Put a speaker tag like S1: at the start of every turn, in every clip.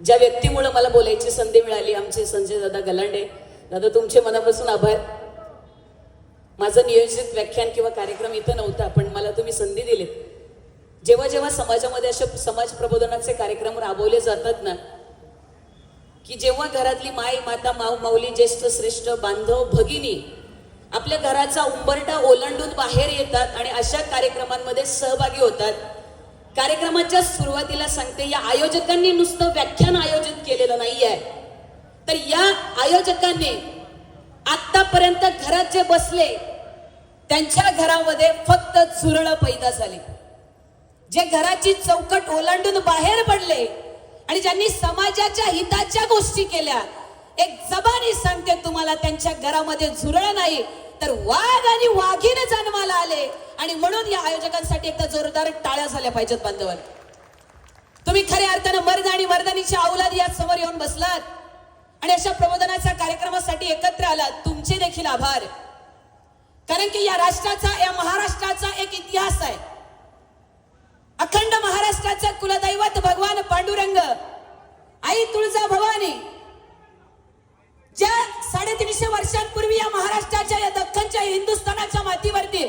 S1: ज्या व्यक्तीमुळं मला बोलायची संधी मिळाली आमचे संजय दादा गलांडे. दादा तुमचे मनापासून आभार. माझं नियोजित व्याख्यान किंवा कार्यक्रम इथं नव्हता पण मला तुम्ही संधी दिलीत. जेव्हा जेव्हा समाजामध्ये असे समाज प्रबोधनाचे कार्यक्रम राबवले जातात ना की जेव्हा घरातली माय माता माऊ माऊली ज्येष्ठ श्रेष्ठ बांधव भगिनी आपल्या घराचा उंबरटा ओलांडून बाहेर येतात आणि अशा कार्यक्रमांमध्ये सहभागी होतात कार्यक्रमाच्या सुरुवातीला सांगते या आयोजकांनी नुसतं व्याख्यान आयोजित केलेलं नाहीये. तर या आयोजकांनी आतापर्यंत घरात जे बसले त्यांच्या घरामध्ये फक्त झुरळ पैदा झाली. जे घराची चौकट ओलांडून बाहेर पडले आणि ज्यांनी समाजाच्या हिताच्या गोष्टी केल्या एक जबानी सांगते तुम्हाला त्यांच्या घरामध्ये झुरळ नाही तर वाघ आणि वाघीने जन्माला आले. आणि म्हणून या आयोजकांसाठी एकदा जोरदार टाळ्या झाल्या पाहिजेत बांधवांनी. तुम्ही खऱ्या अर्थानं मर्द आणि मर्दानीच्या औलाद या समोर येऊन बसलात. आणि अशा प्रबोधनाच्या कार्यक्रमासाठी एकत्र आलात. तुमचे देखील आभार. कारण की या राष्ट्राचा या महाराष्ट्राचा एक इतिहास आहे. अखंड महाराष्ट्राचं कुलदैवत भगवान पांडुरंग. आई तुळजा भवानी ज्या साडेतीनशे वर्षांपूर्वी या महाराष्ट्राच्या या दख्खनच्या हिंदुस्थानाच्या मातीवरती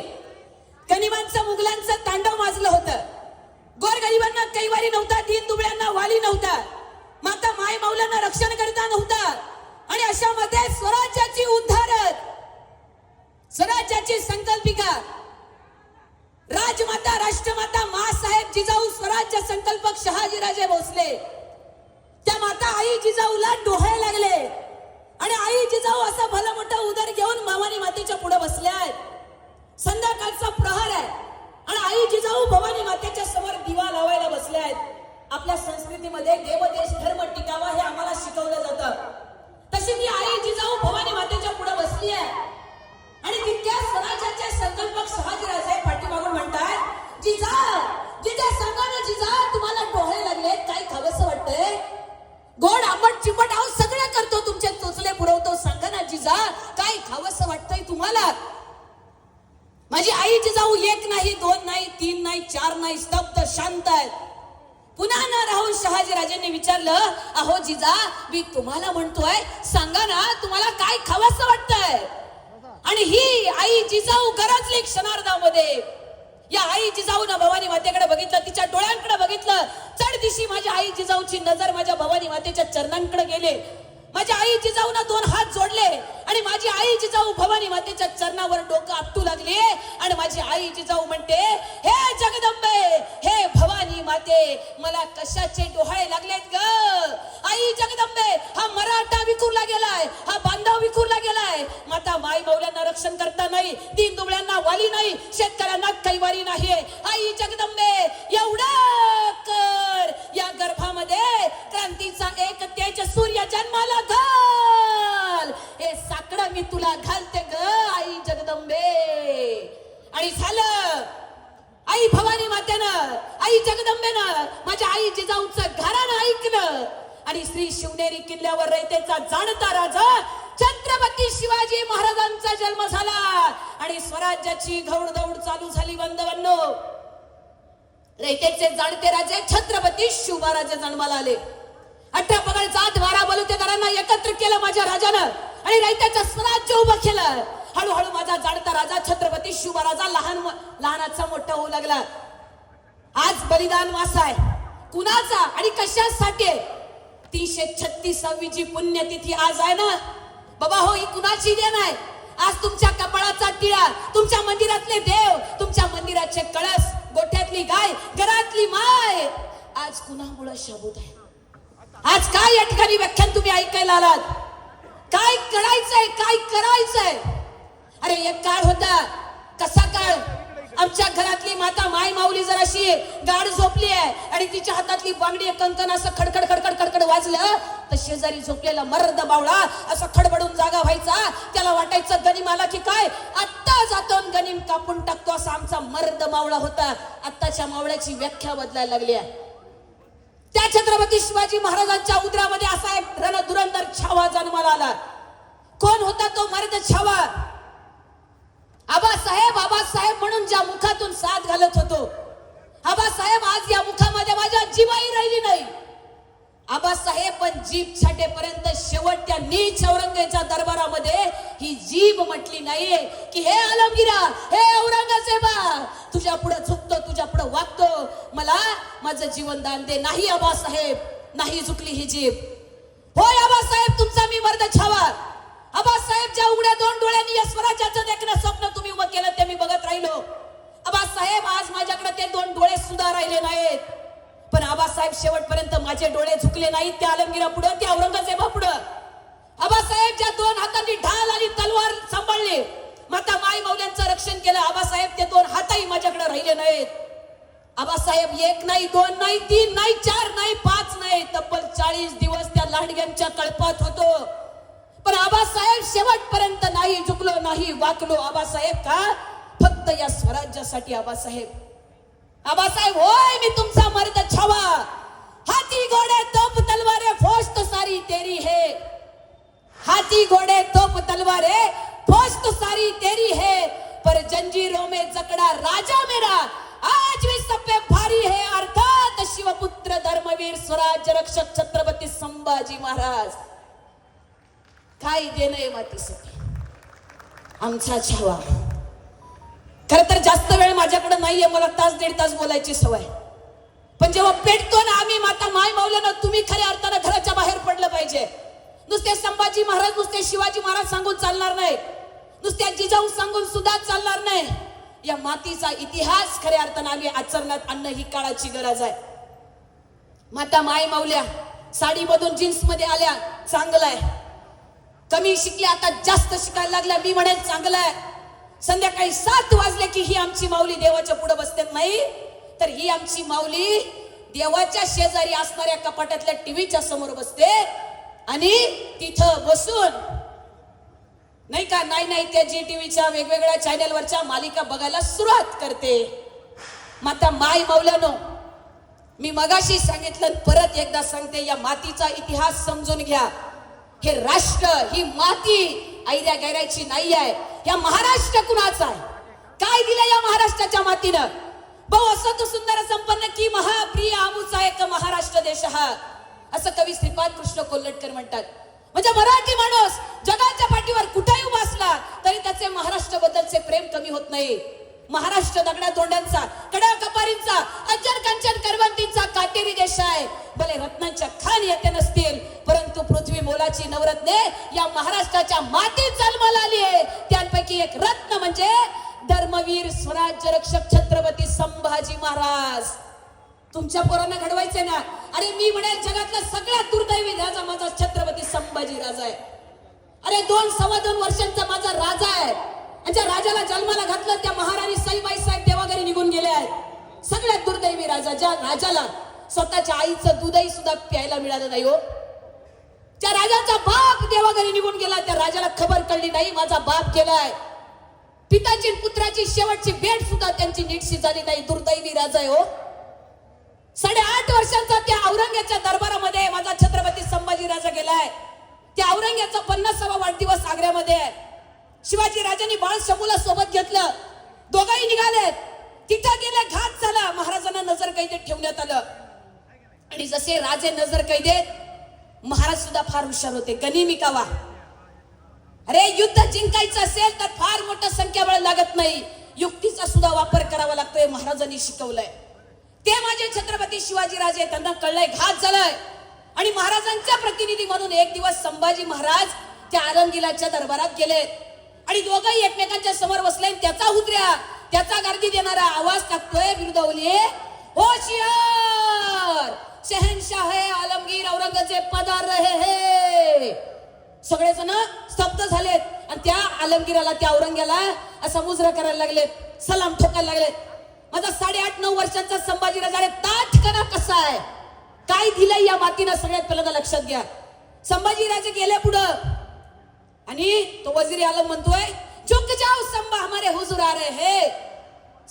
S1: गनिमांचं मुघलांचं तांडव माजलं होतं. गोरगरिबांना कैवारी नव्हता तीन दुबळ्यांना वाली नव्हता. माता माय माऊलांना रक्षण करता नव्हता. आणि अशा मध्ये स्वराज्याची उद्धारक स्वराज्याची संकल्पिका राजमाता राष्ट्रमाता मासाहेब जिजाऊ स्वराज्य संकल्पक शहाजीराजे भोसले. त्या माता आई जिजाऊला डोहायला लागले. आणि आई जिजाऊ असा भला मोठा उदर घेऊन भवानी मातेच्या पुढे बसल्या आहेत संध्याकाळचा प्रहार आहे. आणि आई जिजाऊ भवानी मातेच्या समोर दिवा लावायला बसल्या आहेत आपल्या संस्कृतीमध्ये देवदेश धर्म टिकावा हे आम्हाला शिकवलं जातं. तशी ती आई जिजाऊ भवानी मातेच्या पुढे बसली आहे. आणि तितक्या स्वराज्याचे संकल्पक शहाजीराजे पाठीमागून म्हणतात जिजा जिजा सांगा ना जिजा तुम्हाला डोळे लागले काय खावंसं वाटतंय. गोड आंबट चिपट आहोत सगळं करतो तुमच्या सांगा ना जिजा काय खावंसं वाटतंय तुम्हाला? माझी आई जिजाऊ एक नाही दोन नाही तीन नाही चार नाही स्तब्ध शांत आहेत. पुन्हा न राहून शहाजीराजेंनी विचारलं अहो जिजा मी तुम्हाला म्हणतोय सांगा ना तुम्हाला काय खावंसं वाटतंय? आणि ही आई जिजाऊ गरजली क्षणार्धामध्ये. या आई जिजाऊ ना भवानी मातेकडे बघितलं तिच्या डोळ्यांकडे बघितलं. चढ दिशी माझ्या आई जिजाऊची नजर माझ्या भवानी मातेच्या चरणांकडे गेले. माझ्या आई जिजाऊनं दोन हात जोडले आणि माझी आई जिजाऊ भवानी मातेच्या चरणावर डोकं आपटू लागली आणि माझी आई जिजाऊ म्हणते हे जगदंबे हे भवानी माते मला कशाचे डोहाळे लागलेत ग? आई जगदंबे हा मराठा विखुरला गेलाय हा बांधव विखुरला गेलाय. माता माई मौल्यांना रक्षण करता नाही तीन दुबळ्यांना वाली नाही शेतकऱ्यांना कैवारी नाही आई जगदंबे एवढं आई भवानी मातेनं आई जगदंबेनं माझ्या आई जिजाऊचं घरानं ऐकलं. आणि श्री शिवनेरी किल्ल्यावर रयतेचा जाणता राजा छत्रपती शिवाजी महाराजांचा जन्म झाला. आणि स्वराज्याची घौडदौड चालू झाली बंदवन्नो रयतेचे जाणते राजे छत्रपती शिवराजे जन्माला आले. अठरा पगड जात बारा बलुतेदारांना एकत्र केलं माझ्या राजानं. आणि रयतेचं स्वराज्य उभं केलं. हळूहळू माझा जाणता राजा छत्रपती शिवराजा लहान लहानाचा मोठा होऊ लागला. आज बलिदान मास आहे. कुणाचा आणि कशासाठी? तीनशे छत्तीसावी जी पुण्यतिथी आज आहे ना? बाबा हो ही कुणाची देण आहे? आज तुमच्या कपाळाचा टिळा तुमच्या मंदिरातले देव तुमच्या मंदिराचे कळस गोठ्यातली गाय घरातली माय. आज कुणामुळे शाबूत आहे? आज काय या ठिकाणी व्याख्यान तुम्ही ऐकायला आलात? काय करायचंय? काय करायचंय? अरे एक काळ होता. कसा काळ? आमच्या घरातली माता माय माऊली जर अशी गाड झोपली आहे. आणि तिच्या हातातली बांगडी कंकण असं खडखड खडखड खडखड वाजलं तर शेजारी झोपलेला मर्द बावळा असं खडबडून जागा व्हायचा. त्याला वाटायचं गनिम आला की काय? आत्ता जातो आणि कापून टाकतो असा आमचा मर्द मावळा होता. आत्ताच्या मावळ्याची व्याख्या बदलायला लागली आहे. त्या छत्रपती शिवाजी महाराजांच्या उदरामध्ये असा एक रणधुरंदर छावा जन्माला आला. कोण होता तो मर्द छावा? आबासाहेब आबासाहेब म्हणून ज्या मुखातून साथ घालत होतो. आबासाहेब आज या मुखामध्ये माझ्या जीवाही राहिली नाही. आबासाहेब पण जीभ छाटेपर्यंत शेवट त्या नीच औरंगेच्या दरबारामध्ये ही जीभ म्हटली नाहीये की हे आलमगिरा हे औरंगजेबा तुझ्या पुढे झुकतो तुझ्या पुढे वागतो. मला माझं जीवन दान दे. नाही आबासाहेब नाही झुकली ही जीभ. होय आबासाहेब तुमचा मी मर्द छावा. आबासाहेब उघड्या दोन डोळ्यांनी या स्वराज्याचं देखणं स्वप्न तुम्ही उभं केलं ते मी बघत राहिलो. आबासाहेब आज माझ्याकडे ते दोन डोळे सुद्धा राहिले नाहीत. पण आबासाहेब शेवटपर्यंत माझे डोळे झुकले नाहीत त्या आलमगिरा पुढं त्या औरंगजेबा पुढं. आबासाहेब ज्या दोन हातांनी ढाल आणि तलवार सांभाळली माता माई मौल्यांचं रक्षण केलं आबासाहेब ते दोन हातही माझ्याकडे राहिले नाहीत. आबासाहेब एक नाही दोन नाही तीन नाही चार नाही पाच नाही तब्बल चाळीस दिवस त्या लांडग्यांच्या कळपात होतो. पण आबासाहेब शेवटपर्यंत नाही झुकलो नाही वाकलो आबासाहेब का? फक्त या स्वराज्यासाठी आबासाहेब. आबासाहेब होय मी तुमचा मर्द छावा. हाती घोडे तोप तलवारे फौज तो सारी तेरी है. हाथी घोड़े तोप तलवारे फौज तो सारी तेरी है. पर जंजीरों में जकड़ा राजा मेरा. आज भी सब पे भारी है अर्थात शिवपुत्र धर्मवीर स्वराज्य रक्षक छत्रपती संभाजी महाराज. काय देणं मातीसाठी. आमचा छावा. खर तर जास्त वेळ माझ्याकडे नाहीये मला तास दीड तास बोलायची सवय. पण जेव्हा पेटतो ना आम्ही माता माय मावल्यानं तुम्ही खऱ्या अर्थानं घराच्या बाहेर पडलं पाहिजे. नुसते संभाजी महाराज नुसते शिवाजी महाराज सांगून चालणार नाही. नुसत्या जिजाऊ सांगून सुद्धा चालणार नाही. या मातीचा इतिहास खऱ्या अर्थानं आम्ही आचरणात आणणं ही काळाची गरज आहे. माता माय मावल्या साडीमधून जीन्समध्ये आल्या चांगलं आहे. कमी शिकल्या आता जास्त शिकायला लागल्या मी म्हणेल चांगलं आहे. संध्याकाळी सात वाजले की ही आमची माऊली देवाच्या पुढे बसते. नाही तर ही आमची माऊली देवाच्या शेजारी असणाऱ्या कपाटातल्या टीव्हीच्या समोर बसते आणि तिथं बसून नाही का नाही नाही त्या जी टीव्हीच्या वेगवेगळ्या चॅनलवरच्या मालिका बघायला सुरुवात करते. माता माय माऊल्यानो मी मगाशी सांगितलं आणि परत एकदा सांगते या मातीचा इतिहास समजून घ्या. हे राष्ट्र ही माती ऐद्या गैरायची नाही आहे. या महाराष्ट्र कुणाचा आहे? काय दिलं या महाराष्ट्राच्या मातीनं? बहु असं तो सुंदर संपन्न की महाप्रिय आमुचा एक महाराष्ट्र देश हा? असं कवी श्रीपाद कृष्ण कोल्हटकर म्हणतात. म्हणजे मराठी माणूस जगाच्या पाठीवर कुठेही उभा असला तरी त्याचे महाराष्ट्र बद्दलचे प्रेम कमी होत नाही. महाराष्ट्र दगड्या तोंड्यांचा कडा कपारींचा अज्जर कंचन करवंतींचा काटेरी देश आहे. भले रत्नांच्या खान येते नसतील परंतु पृथ्वी मोलाची नवरत्ने या महाराष्ट्राच्या मातीत जन्माला आली आहे. त्यांपैकी एक रत्न म्हणजे धर्मवीर स्वराज्य रक्षक छत्रपती संभाजी महाराज. तुमच्या पोरांना घडवायचंय ना? अरे मी म्हणेल जगातला सगळ्यात दुर्दैवी राजा माझा छत्रपती संभाजी राजा आहे. अरे दोन सव्वा दोन वर्षांचा माझा राजा आहे. आणि ज्या राजाला जन्माला घातलं त्या महाराणी साईबाई साहेब देवाघरी निघून गेले आहेत. सगळ्यात दुर्दैवी राजा ज्या राजाला स्वतःच्या आईचं दुधही सुद्धा प्यायला मिळालं नाही हो. त्या राजाचा बाप देवाघरी निघून गेला त्या राजाला खबर कळली नाही माझा बाप गेलाय. पिताची पुत्राची शेवटची भेट सुद्धा त्यांची नीटशी झाली नाही. दुर्दैवी राजा आहे हो. साडेआठ वर्षांचा त्या औरंग्याच्या दरबारामध्ये माझा छत्रपती संभाजी राजा गेलाय. त्या औरंग्याचा पन्नासावा वाढदिवस आग्र्यामध्ये आहे. शिवाजी राजांनी बाळ शमूला सोबत घेतलं. दोघाही निघालेत तिथं गेले घात झाला. महाराजांना नजर कैदेत ठेवण्यात आलं. आणि जसे राजे नजर कैदेत महाराज सुद्धा फार हुशार होते. गनिमी कावा? अरे युद्ध जिंकायचं असेल तर फार मोठं संख्याबळ लागत नाही. युक्तीचा सुद्धा वापर करावा लागतोय महाराजांनी शिकवलंय. ते माझे छत्रपती शिवाजीराजे त्यांना कळलंय घात झालाय. आणि महाराजांच्या प्रतिनिधी म्हणून एक दिवस संभाजी महाराज त्या आलमगिलाच्या दरबारात गेले आणि दोघंही एकमेकांच्या समोर बसले त्याचा उतऱ्या त्याचा गर्दी देणारा आवाज टाकतोय विरुद्धवली होशियार! शहनशाह है आलमगीर औरंगजेब पदार रहे हे. सगळेजण स्तब्ध झालेत. आणि त्या आलमगीराला त्या औरंग्याला असा मुजरा करायला लागलेत. सलाम ठोकायला लागलेत. माझा साडेआठ नऊ वर्षांचा संभाजी राजाने ताठकणा कसा आहे? काय दिलंय या मातीनं? सगळ्यात पहिल्यांदा लक्षात घ्या. संभाजी राजे गेले पुढं. आणि तो वजीर आलम म्हणतोय झुक जाओ संभा हमारे हुजूर आ रहे हे.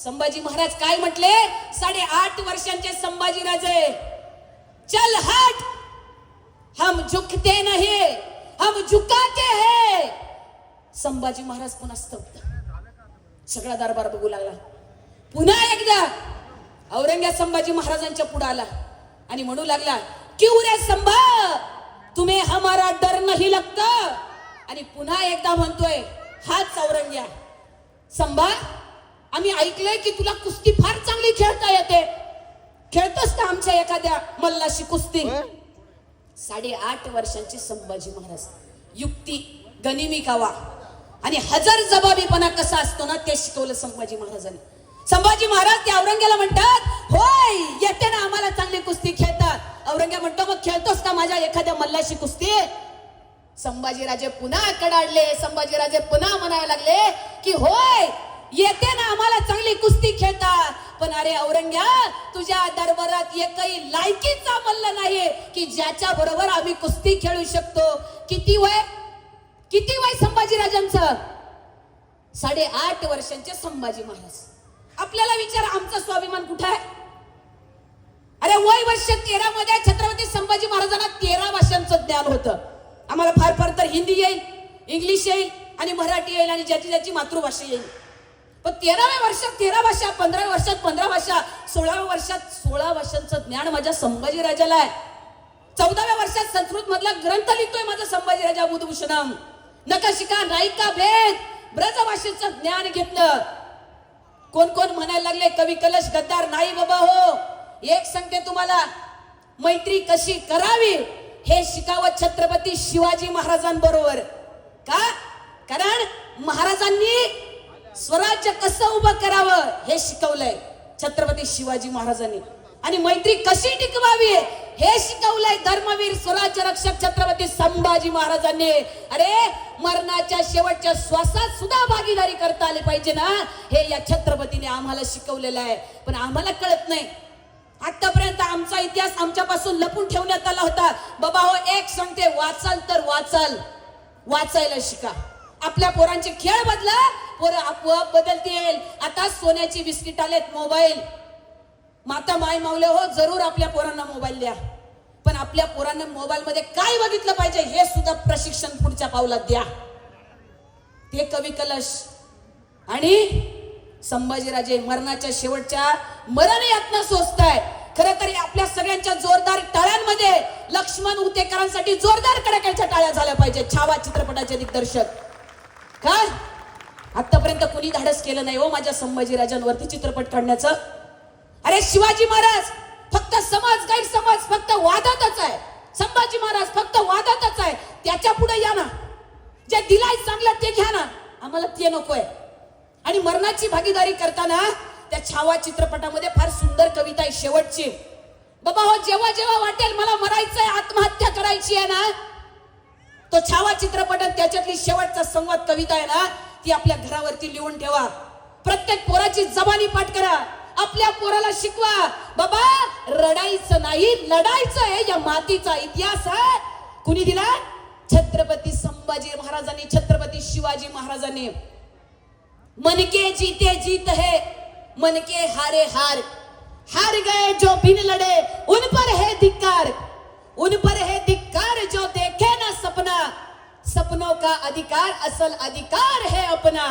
S1: संभाजी महाराज काय म्हटले? साडेआठ वर्षांचे संभाजी राजे चल हट। हम झुकते नहीं हम झुकाते हैं। संभाजी महाराज पुन्हा स्तब्ध। सगळा दरबार बघू लागला. पुन्हा एकदा औरंग्या संभाजी महाराजांच्या पुढे आला आणि म्हणू लागला क्यू रे संभा? तुम्ही हमारा डर नाही लागत? आणि पुन्हा एकदा म्हणतोय हाच औरंग्या. संभा आम्ही ऐकलंय की तुला कुस्ती फार चांगली खेळता येते. खेळतोस का आमच्या एखाद्या मल्लाशी कुस्ती? साडेआठ वर्षांचे संभाजी महाराज. युक्ती गनिमी कावा आणि हजार जबाबीपणा कसा असतो ना ते शिकवलं संभाजी महाराजांनी. संभाजी महाराज ते औरंग्याला म्हणतात होय येते ना आम्हाला चांगली कुस्ती खेळतात. औरंग्या म्हणतो मग खेळतोस का माझ्या एखाद्या मल्लाशी कुस्ती? संभाजीराजे पुन्हा कडाडले. संभाजीराजे पुन्हा म्हणायला लागले की होय येते ना आम्हाला चांगली कुस्ती खेळतात. पण अरे औरंग्या तुझ्या दरबारात एकही लायकीचा मल्ल नाही की ज्याच्या बरोबर आम्ही कुस्ती खेळू शकतो. किती वय? किती वय संभाजीराजांचं? साडेआठ वर्षांचे संभाजी महाराज. आपल्याला विचार आमचा स्वाभिमान कुठं आहे? अरे वय वर्ष तेरा मध्ये छत्रपती संभाजी महाराजांना तेरा भाषांचं ज्ञान होतं. आम्हाला फार फार तर हिंदी येईल इंग्लिश येईल आणि मराठी येईल आणि ज्याची ज्याची मातृभाषा येईल. पण तेराव्या वर्षात तेरा भाषा पंधराव्या वर्षात पंधरा भाषा सोळाव्या वर्षात सोळा भाषांचं ज्ञान माझ्या संभाजी राजाला आहे. चौदाव्या वर्षात संस्कृत मधला ग्रंथ लिहितोय माझा संभाजी राजा बुधभूषणम. नकाशिका नायिका भेद. ब्रज भाषेचं ज्ञान घेतलं. कोण कोण म्हणायला लागले कवी कलश गद्दार नाही बाबा हो. एक सांगते तुम्हाला मैत्री कशी करावी हे शिकावं छत्रपती शिवाजी महाराजांबरोबर. का? कारण महाराजांनी स्वराज्य कसं उभं करावं हे शिकवलंय छत्रपती शिवाजी महाराजांनी. आणि मैत्री कशी टिकवावी हे शिकवलंय धर्मवीर स्वराज्य रक्षक छत्रपती संभाजी महाराजांनी. अरे मरणाच्या शेवटच्या श्वासात सुद्धा भागीदारी करता आली पाहिजे ना? हे या छत्रपतीने आम्हाला शिकवलेलं आहे. पण आम्हाला कळत नाही. आतापर्यंत आमचा इतिहास आमच्यापासून लपून ठेवण्यात आला होता. बाबा हो एक सांगते वाचाल तर वाचाल. वाचायला शिका. आपल्या पोरांचे खेळ बदला पोरं आपोआप बदलतील आता सोन्याची बिस्किट आलेत मोबाईल. माता माय मावले हो जरूर आपल्या पोरांना मोबाईल द्या. पण आपल्या पोरांना मोबाईलमध्ये काय बघितलं पाहिजे हे सुद्धा प्रशिक्षण पुढच्या पावलात द्या. ते कवी कलश. आणि संभाजीराजे मरणाच्या शेवटच्या मरण यातना सोचताय खर तरी आपल्या सगळ्यांच्या जोरदार टाळ्यांमध्ये लक्ष्मण उतेकरांसाठी जोरदार कडाक्याच्या टाळ्या झाल्या पाहिजेत. छावा चित्रपटाचे दिग्दर्शक. काय? आतापर्यंत कुणी धाडस केलं नाही हो माझ्या संभाजीराजांवरती चित्रपट काढण्याचं. अरे शिवाजी महाराज फक्त समाज गैरसमज फक्त वादातच आहे. संभाजी महाराज फक्त वादातच आहे. त्याच्या पुढे या ना. जे दिलाय चांगलं ते घ्या ना. आम्हाला ते नकोय. आणि मरणाची भागीदारी करताना त्या छावा चित्रपटामध्ये फार सुंदर कविता आहे शेवटची. बाबा हो जेव्हा जेव्हा वाटेल मला मरायचंय आत्महत्या करायची आहे ना. तो छावा चित्रपटात त्याच्यातली शेवटचा संवाद कविता आहे ना ती आपल्या घरावरती लिहून ठेवा. प्रत्येक पोराची जबानी पाठ करा. आपल्या पोराला शिकवा. बाबा रडायचं नाही लढायचं आहे या मातीचा इतिहास आहे कुणी दिला? छत्रपती संभाजी महाराजांनी छत्रपती शिवाजी महाराजांनी. मनके जीते जीत है मनके हारे हार. हार गए जो बिन लड़े उन पर है धिक्कार. उन पर सपनों का अधिकार असल अधिकार है अपना.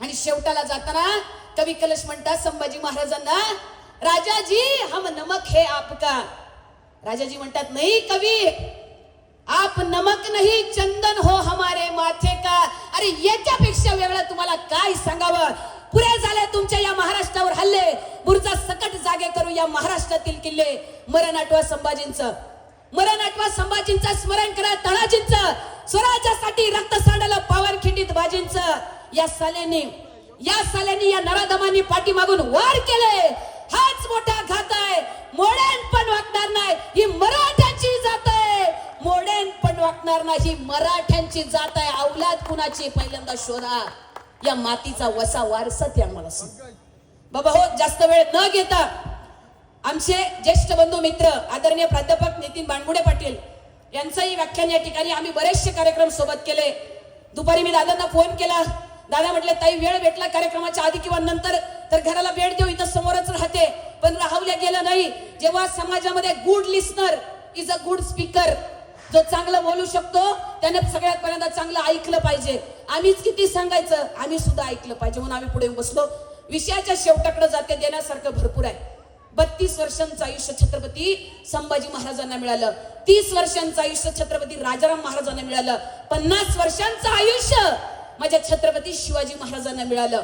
S1: आणि शेवटाला जाताना कवी कलश म्हणतात संभाजी महाराजांना राजाजी हम नमक हे आपका. राजाजी म्हणतात नाही कवी आप नमक नाही चंदन हो हमारे माथे का. अरे याच्यापेक्षा वेगळं तुम्हाला काय सांगावं? पुरे झाले तुमच्या या महाराष्ट्रावर हल्ले. बुरजा सकट जागे करू या महाराष्ट्रातील किल्ले. मरण आठवा संभाजींचं. मरण आठवा संभाजींचं स्मरण करा तळाजींचं. स्वराज्यासाठी रक्त सांडलं पावर खिंडीत बाजींचं. या साल्याने या साल्याने या नराधमांनी पाठीमागून वार केले. हाच मोठा घात आहे. मोडेन पण वागणार नाही ही मराठ्याची जात आहे. मोडेन पण वागणार नाही मराठ्यांची जात आहे. अवलाद कुणाची पहिल्यांदा शोधा. या मातीचा वसा वारसा त्या मला सांग बाबा हो जास्त वेळ न घेता आमचे ज्येष्ठ बंधू मित्र आदरणीय प्राध्यापक नितीन बाणगुडे पाटील यांचंही व्याख्यान या ठिकाणी आम्ही बरेचसे कार्यक्रम सोबत केले. दुपारी मी दादांना फोन केला. दादा म्हटले ताई वेळ भेटला कार्यक्रमाच्या आधी किंवा नंतर? तर घराला भेट देऊ इथं समोरच राहते. पण राहवल्या गेलं नाही. जेव्हा समाजामध्ये good listener is a good speaker जो चांगलं बोलू शकतो त्याने सगळ्यात पहिल्यांदा चांगलं ऐकलं पाहिजे. आम्हीच किती सांगायचं? आम्ही सुद्धा ऐकलं पाहिजे. म्हणून आम्ही पुढे बसलो. विषयाच्या शेवटाकडे जाते देण्यासारखं भरपूर आहे. बत्तीस वर्षांचं आयुष्य छत्रपती संभाजी महाराजांना मिळालं. तीस वर्षांचं आयुष्य छत्रपती राजाराम महाराजांना मिळालं. पन्नास वर्षांचं आयुष्य माझ्या छत्रपती शिवाजी महाराजांना मिळालं.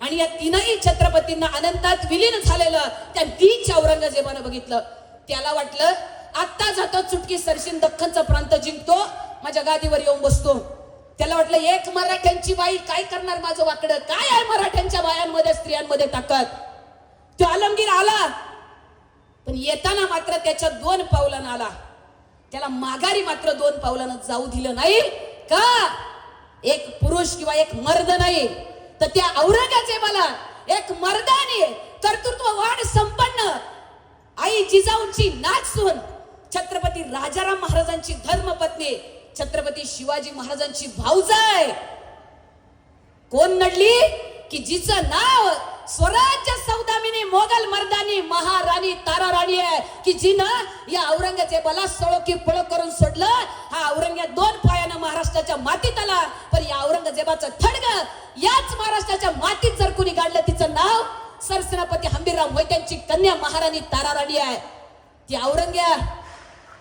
S1: आणि या तीनही छत्रपतींना अनंतात विलीन झालेलं त्या तीनच्या औरंगजेबानं बघितलं. त्याला वाटलं आत्ता जातो चुटकी सरशीन दख्खनचा प्रांत जिंकतो माझ्या गादीवर येऊन बसतो. त्याला वाटलं एक मराठ्यांची बाई काय करणार माझं वाकडं? काय आहे मराठ्यांच्या बायांमध्ये स्त्रियांमध्ये ताकद? तो आलमगीर आला. पण येताना मात्र त्याच्या दोन पावलानं आला. त्याला माघारी मात्र दोन पावलानं जाऊ दिलं नाही. का? एक पुरुष किंवा एक मर्द नाही. तर त्या औरंगजेबाला एक मर्दाने कर्तृत्व वाढ संपन्न. आई जिजाऊंची नाच सुन. छत्रपती राजाराम महाराजांची धर्मपत्नी छत्रपती शिवाजी महाराजांची भाऊजाय. कोण नडली? की जिचं नाव स्वराज्य सौदामिनी मोगल मर्दानी महाराणी तारा राणी आहे की जिनं या औरंगजेबाला सळो की पळ करून सोडलं? हा औरंगजेब दोन पायानं महाराष्ट्राच्या मातीत आला पण या औरंगजेबाचं थडग याच महाराष्ट्राच्या मातीत जर कुणी गाडलं तिचं नाव सरसेनापती हंबीरराव मोहित्यांची कन्या महाराणी तारा राणी आहे. ती औरंग्या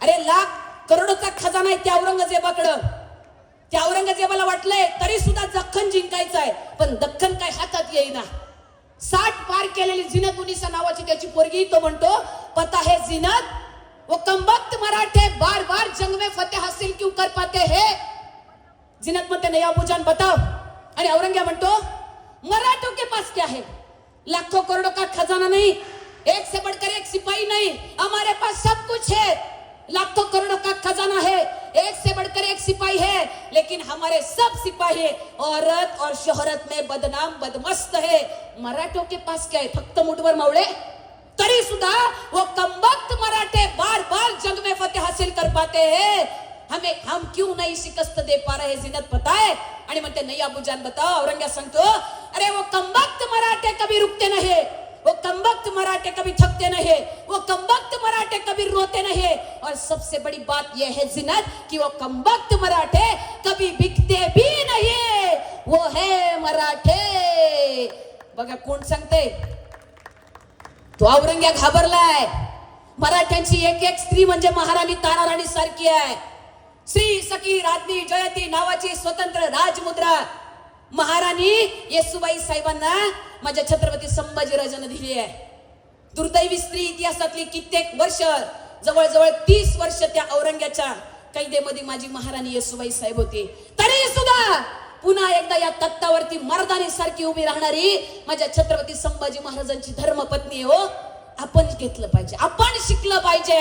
S1: अरे लाख करोडोचा खजाना आहे त्या औरंगजेबाकडं. त्या औरंगजेबाला वाटलंय तरी सुद्धा दख्खन जिंकायचं आहे पण दख्खन काय हातात येईना. साठ पार केलेली जिनत उनिसा नावाची त्याची पोरगी तो म्हणतो पता है जिनत वो कमबख्त मराठे बार बार जंग में फतेह हासिल क्यों कर पाते है? जिनत म्हणते नया बुजान बताओ. आणि औरंग्या म्हणतो मराठों के पास क्या है? लाखों करोड़ों का खजाना नहीं एक से बढ़कर एक सिपाही नहीं हमारे पास सब कुछ है लाखों करोड़ों का खजाना है। एक से बढ़कर एक सिपाही है लेकिन हमारे सब सिपाही औरत और शोहरत में बदनाम बदमस्त है। मराठों के पास क्या है? फक्त मुठभर मावळे? तरी सुद्धा वो कमबख्त मराठे बार बार जंग में फतेह हासिल कर पाते हैं। हमें हम क्यों नहीं शिकस्त दे पा रहे जिनत पता है आणि म्हणते नाही अबू जान बताओ औरंगा सांगतो अरे वो कमबख्त मराठे कभी रुकते नहीं वो कमबख्त मराठे कभी थकते नहीं वो कमबख्त मराठे कभी रोते नहीं और सबसे बड़ी बात यह है जिनत कि वो कमबख्त मराठे कभी बिकते भी नहीं वो है मराठे। बघा कोण सांगते? तो औरंग्या घाबरलाय। मराठ्यांची एक एक स्त्री म्हणजे महाराणी ताराराणी सारखी आहे. श्री सखी राजनी जयती नावाची स्वतंत्र राजमुद्रा महाराणी येसुबाई साहेबांना माझ्या छत्रपती संभाजीराजानं दिली आहे. दुर्दैवी स्त्री इतिहासातली कित्येक वर्ष जवळजवळ तीस वर्ष त्या औरंग्याच्या कैदेमध्ये माझी महाराणी येसुबाई साहेब होती. तरी सुद्धा पुन्हा एकदा या तत्तावरती मर्दानी सारखी उभी राहणारी माझ्या छत्रपती संभाजी महाराजांची धर्मपत्नी हो. आपण घेतलं पाहिजे. आपण शिकलं पाहिजे.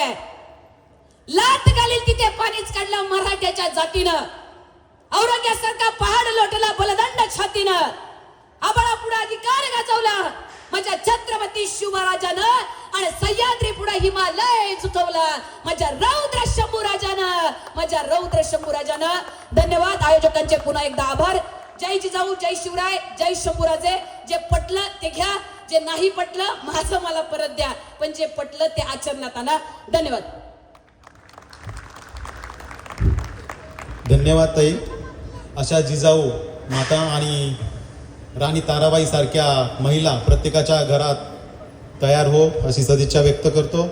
S1: लाट घालील तिथे पाणीच काढलं मराठ्याच्या जातीनं. औरंग्यासारखा पहाड लोटला बलदंड छातीनं. आबाळा पुढे अधिकार गाजवला. माझ्या छत्रपती शिवराजानं आणि सह्याद्री पुढे हिमालय झुकवला. माझ्या रौद्र शंभू राजानं माझ्या रौद्र शंभू राजानं. धन्यवाद आयोजकांचे पुन्हा एकदा आभार. जय जिजाऊ जय शिवराय जय शंभूराजे. जे पटलं ते घ्या जे नाही पटलं माझं मला परत द्या. पण जे पटलं ते आचरणात आणा. धन्यवाद.
S2: धन्यवाद ताई. अशा जिजाऊ माता आणि राणी ताराबाई सारख्या महिला प्रत्येकाच्या घरात तयार हो अशी सदिच्छा व्यक्त करतो.